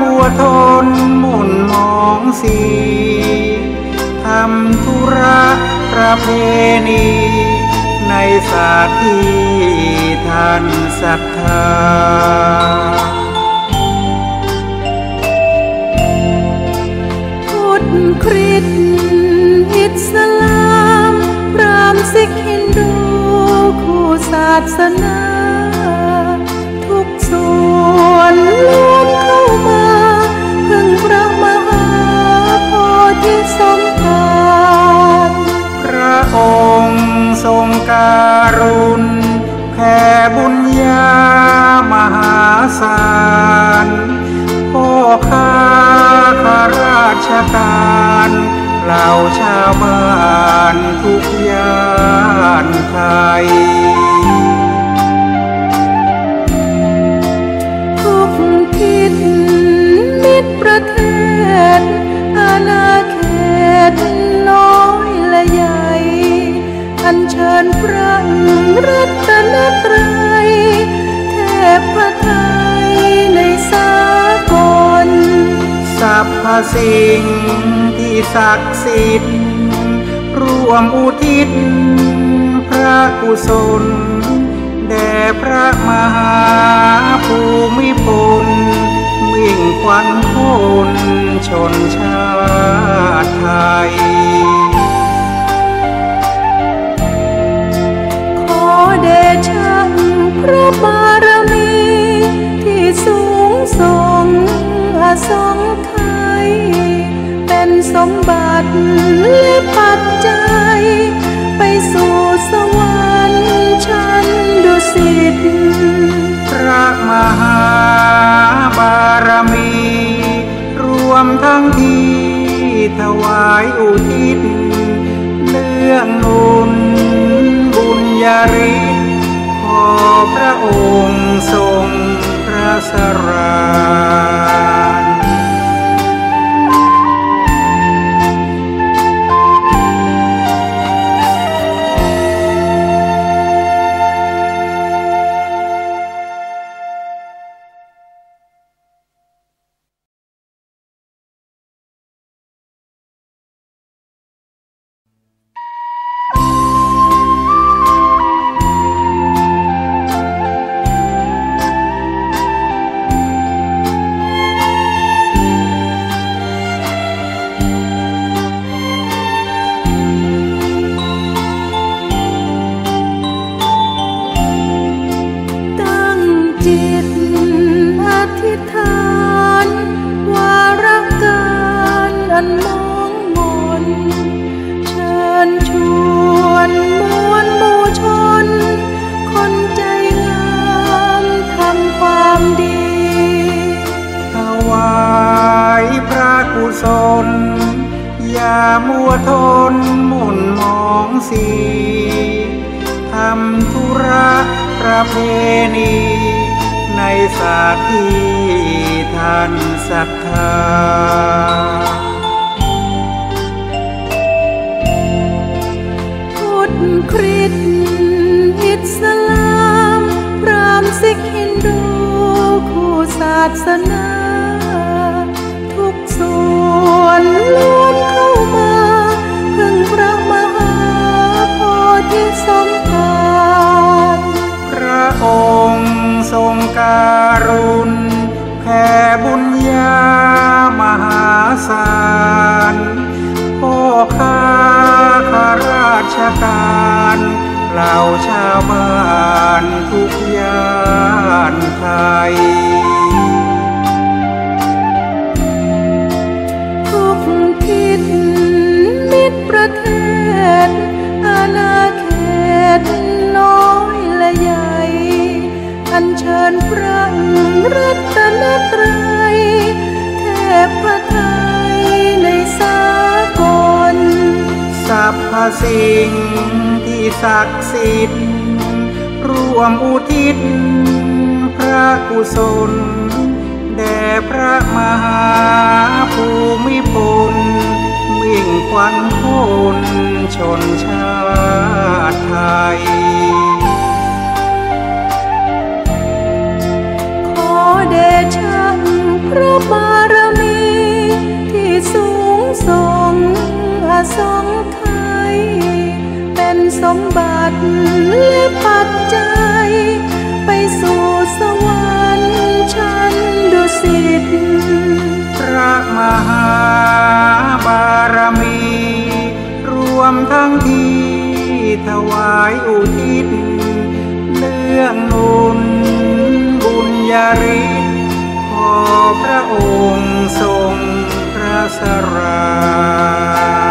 มัวทนหมุนมองสีทำธุระประเพณี ในสาที่ท่านศรัทธาพุทธคริสต์อิสลามพรามสิกฮินดูคู่ศาสนา ทุกส่วนล้ ค้าข้าราชการเหล่าชาวบ้านทุกย่านไทย ทุกทิศมิตรประเทศ อาณาเขตน้อยและใหญ่ อันเชิญพระรัตนตรัย สิ่งที่ศักดิ์สิทธิ์รวมอุทิศ พระกุศล แด่พระมหาภูมิพลมิ่งควันพลชนชาติไทย มบัติและปัจจัย ไปสู่สวรรค์ชั้นดุสิตพระมหาบารมี รวมทั้งที่ถวายอุทิศเลื่องนุนบุญญาริขอพระองค์ทรงพระสรา มัวทนหมุนมองสีทำธุระประเพณี ในสาที่ท่านศรัทธาพุทธคริสต์อิสลาม พรามสิกฮินดูคู่ศาสนา ทรงการุณแผ่บุญญามหาศาลพ่อข้าข้าราชการเหล่าชาวบ้านทุกย่านไทย ชิญพระรัตนตรัยเทพไทยในสากลสรรพสิ่งที่ศักดิ์สิทธิ์รวมอุทิศ พระกุศลแด่พระมหาภูายอุทิศเนื่องนุนบุญญาริศขอพระองค์ทรงพระสรา